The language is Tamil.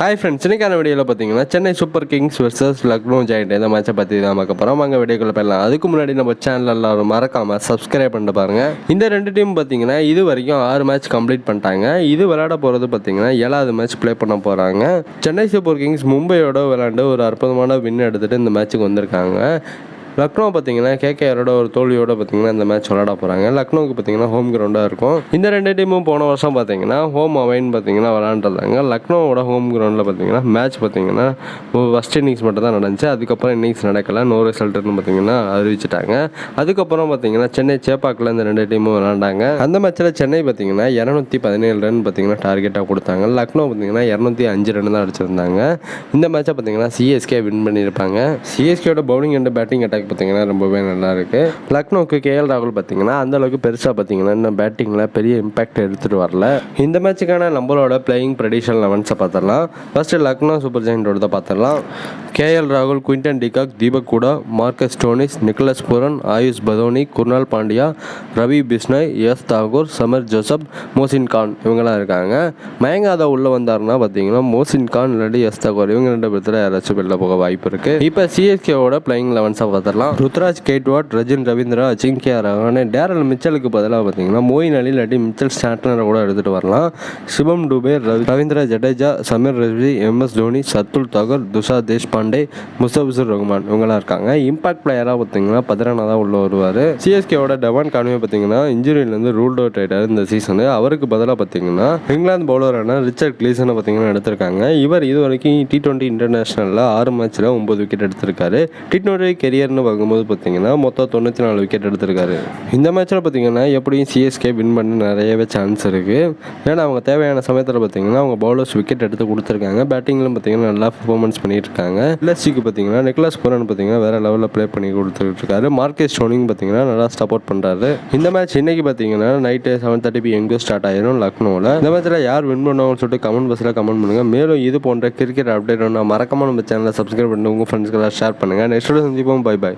ஹாய் ஃப்ரெண்ட்ஸ் இன்னைக்கான வீடியோவில் பார்த்தீங்கன்னா Chennai super kings versus Lucknow giant இந்த மேட்சை பற்றி தான் பார்க்க போகிறோம் அங்கே வீடியோக்குள்ள போயிடலாம். அதுக்கு முன்னாடி நம்ம சேனல் எல்லாரும் மறக்காமல் சப்ஸ்கிரைப் பண்ணிட்டு பாருங்கள் இந்த ரெண்டு டீம் பார்த்தீங்கன்னா இது வரைக்கும் ஆறு மேட்ச் கம்ப்ளீட் பண்ணிட்டாங்க. இது விளையாட போகிறது பார்த்தீங்கன்னா ஏழாவது மேட்ச் ப்ளே பண்ண போகிறாங்க சென்னை சூப்பர் கிங்ஸ் மும்பையோட விளையாண்டு ஒரு அற்புதமான வின் எடுத்துகிட்டு இந்த மேட்ச்சுக்கு வந்திருக்காங்க. லக்னோ பார்த்தீங்கன்னா கேகேஆரோட ஒரு தோல்வியோட பார்த்தீங்கன்னா இந்த மேட்ச் விளாட போகிறாங்க லக்னோவுக்கு பார்த்தீங்கன்னா ஹோம் கிரவுண்டாக இருக்கும். இந்த ரெண்டு டீமும் போன வருஷம் பார்த்தீங்கன்னா ஹோம் அவைன்னு பார்த்தீங்கன்னா விளாண்டுருந்தாங்க லக்னோவோட ஹோம் கிரவுண்டில் பார்த்தீங்கன்னா மேட்ச் பார்த்தீங்கன்னா ஃபஸ்ட் இன்னிங்ஸ் மட்டும் தான் நடந்துச்சு. அதுக்கப்புறம் இன்னிங்ஸ் நடக்கல. நோ ரிசல்ட்னு பார்த்தீங்கன்னா அறிவிச்சிட்டாங்க. அதுக்கப்புறம் பார்த்தீங்கன்னா சென்னை சேப்பாக்கில் இந்த ரெண்டு டீமும் விளாண்டாங்க அந்த மேட்ச்சில் சென்னை பார்த்தீங்கன்னா இரநூத்தி பதினேழு ரன் பார்த்தீங்கன்னா டார்கெட்டாக கொடுத்தாங்க. லக்னோ பார்த்தீங்கன்னா இரநூத்தி அஞ்சு ரன் தான் அடிச்சிருந்தாங்க. இந்த மேட்சை பார்த்தீங்கன்னா சிஎஸ்கே வின் பண்ணியிருப்பாங்க. சிஎஸ்கேயோட பவுலிங் அண்ட் பேட்டிங் அட்டாக் பார்த்தீங்கன்னா ரொம்பவே நல்லா இருக்கு லக்னோவுக்கு கேஎல் ராகுல் பார்த்தீங்கன்னா அந்த அளவுக்கு பெருசாக பார்த்தீங்கன்னா இன்னும் பேட்டிங்கில் பெரிய இம்பாக்ட் எடுத்துகிட்டு வரல. இந்த மேட்சுக்கான நம்மளோட பிளேயிங் ப்ரெடிஷன் லெவன்ஸை பார்த்துடலாம் ஃபஸ்ட்டு லக்னோ சூப்பர் ஜெயின்டோட தான் பார்த்துடலாம் கேஎல் ராகுல் Quinton de Kock Deepak Hooda Marcus Stoinis Nicholas Pooran Ayush Badoni Krunal Pandya Ravi Bishnoi S Thakur Shamar Joseph Mohsin Khan இவங்கெல்லாம் இருக்காங்க. மயங்காதா உள்ளே வந்தாருன்னா பார்த்தீங்கன்னா மோசின் கான் இல்லாட்டி எஸ் தாகூர் இவங்க ரெண்டு பேர்த்தில் யாராச்சும் வெளில போக வாய்ப்பு இருக்குது இப்போ சிஎஸ்கேவோட பிளேயிங் லெவன்ஸை பார்த்துடலாம் ருத்ராஜ் கேட்வாட் ரஜின் ரவீந்திரா அஜிங்கியா ரஹானே டேரல் மிச்சலுக்கு பதிலாக பார்த்தீங்கன்னா மோயின் அலி இல்லாட்டி மிச்சல் ஸ்டாட்னரை கூட எடுத்துகிட்டு வரலாம். சிவம் டுபே ரவி ரவீந்திரா ஜடேஜா சமீர் ரவி எம் எஸ் தோனி சத்துல் தகர் துஷா தேஷ்பாண்டே முஸ்தபிசுர் ரஹ்மான் இவங்களாம் இருக்காங்க. இம்பாக்ட் பிளேயராக பார்த்தீங்கன்னா பதிரானா தான் உள்ள வருவார். சிஎஸ்கேவோட டவான் கானுவே பார்த்தீங்கன்னா இன்ஜுரியிலேருந்து ரூல்ட் அவுட் ஆகிட்டார் இந்த சீசனு அவருக்கு பதிலாக பார்த்தீங்கன்னா இங்கிலாந்து பவுலரான ரிச்சர்ட் கிளீசனை பார்த்தீங்கன்னா எடுத்திருக்காங்க. இவர் இது வரைக்கும் டி டுவெண்ட்டி இன்டர்நேஷனலில் ஆறு மேட்ச்சில் ஒம்பது விக்கெட் எடுத்திருக்காரு. டி டுவெண்ட்டி கெரியர்னு பார்க்கும்போது பார்த்தீங்கன்னா மொத்தம் தொண்ணூற்றி நாலு விக்கெட் எடுத்திருக்காரு. இந்த மேட்ச்சில் பார்த்தீங்கன்னா எப்படியும் சிஎஸ்கே வின் பண்ண நிறையவே சான்ஸ் இருக்குது ஏன்னா அவங்க தேவையான சமயத்தில் பார்த்தீங்கன்னா அவங்க பவுலர்ஸ் விக்கெட் எடுத்து கொடுத்துருக்காங்க. பேட்டிங்லும் பார்த்தீங்கன்னா நல்லா பர்ஃபார்மன்ஸ் பண்ணியிருக்காங்க. இருக்காங்க எல்எஸ்சிக்கு பார்த்தீங்கன்னா நிக்லாஸ் புரன் பார்த்தீங்கன்னா வேற லெவலில் ப்ளே பண்ணி கொடுத்துட்டு இருக்காரு மார்க்கெட் ஸ்டோனிங் பார்த்தீங்கன்னா நல்லா சப்போர்ட் பண்ணுறாரு இந்த மேட்ச் இன்னைக்கு பார்த்தீங்கன்னா நைட்டு செவன் தேர்ட்டி பி எங்கோ ஸ்டார்ட் ஆயிரும் லக்னோவில் இந்த மேட்ச்சில் யார் வின் பண்ணுவாங்கன்னு சொல்லிட்டு கமெண்ட் பாக்ஸில் கமெண்ட் பண்ணுங்கள் மேலும் இது போன்ற கிரிக்கெட் அப்டேட் ஒன்று மறக்காமல் நம்ம சேனலை சப்ஸ்கிரைப் பண்ணி உங்கள் ஃப்ரெண்ட்ஸ்க்கெல்லாம் ஷேர் பண்ணுங்கள் நெக்ஸ்ட் சந்திப்போம். Bye bye